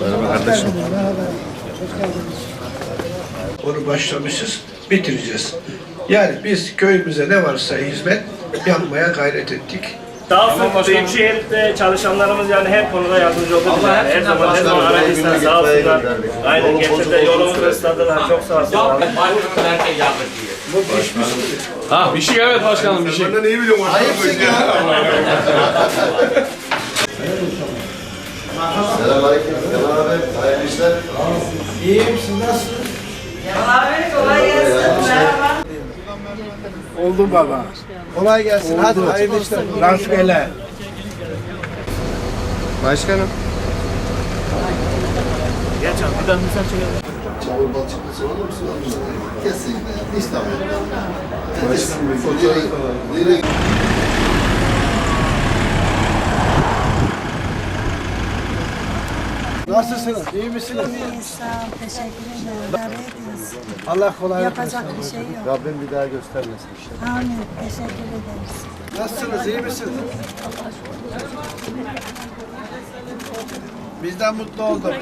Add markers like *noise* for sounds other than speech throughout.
Merhaba kardeşim. Onu başlamışız, bitireceğiz. Yani biz köyümüze ne varsa hizmet yapmaya gayret ettik. Daha sonra Büyükşehir'de çalışanlarımız yani her konuda yardımcı oldu. bize. Her zaman her zaman aradıysa sağ olsunlar. Aynen gerçekten yolumuzu ısladılar. Çok sağ olsunlar. Ha bir şey evet başkanım bir şey. *laughs* *laughs* Selamünaleyküm. Kemal abi, hayırlı işler. İyiyim, siz nasılsınız? Abi kolay gelsin. Merhaba. Oldu baba. Kolay gelsin. Hadi hayırlı işler. Rastgele. Başkanım. Çamur balçıklı sorulur musun? Kesinlikle. Tamam. Başkanım bir fotoğraf Nasılsınız? İyi misiniz? Sağ ol, teşekkür ederim. Allah kolaylık Yapacak versin. bir şey yok. Rabbim bir daha göstermesin. Amin. Teşekkür ederiz. Nasılsınız? İyi misiniz? Bizden mutlu olduk.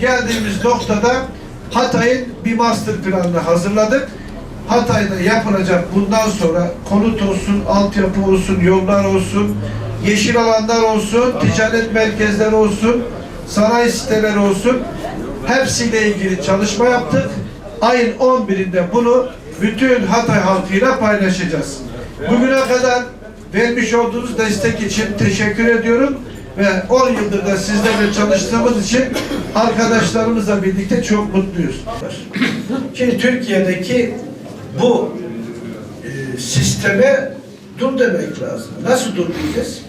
Geldiğimiz noktada Hatay'ın bir master planını hazırladık. Hatay'da yapılacak bundan sonra konut olsun, altyapı olsun, yollar olsun, yeşil alanlar olsun, ticaret merkezleri olsun, sanayi siteleri olsun. Hepsiyle ilgili çalışma yaptık. Ayın 11'inde bunu bütün Hatay halkıyla paylaşacağız. Bugüne kadar vermiş olduğunuz destek için teşekkür ediyorum ve 10 yıldır da sizlerle çalıştığımız için arkadaşlarımızla birlikte çok mutluyuz. Şimdi Türkiye'deki bu e, sisteme dur demek lazım. Nasıl dur diyeceğiz?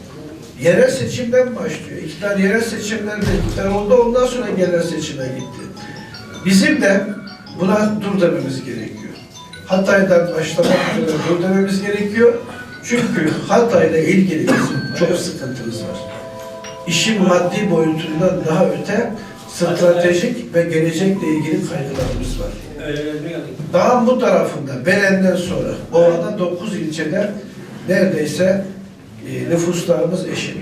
Yerel seçimden başlıyor. İktidar yerel seçimlerde iktidar oldu ondan sonra genel seçime gitti. Bizim de buna dur dememiz gerekiyor. Hatay'dan başlamak üzere dur dememiz gerekiyor. Çünkü Hatay'la ilgili bizim çok sıkıntımız var. İşin maddi boyutundan daha öte stratejik ve gelecekle ilgili kaygılarımız var. Daha bu tarafında Belen'den sonra Ova'da 9 ilçede neredeyse e, nüfuslarımız eşit.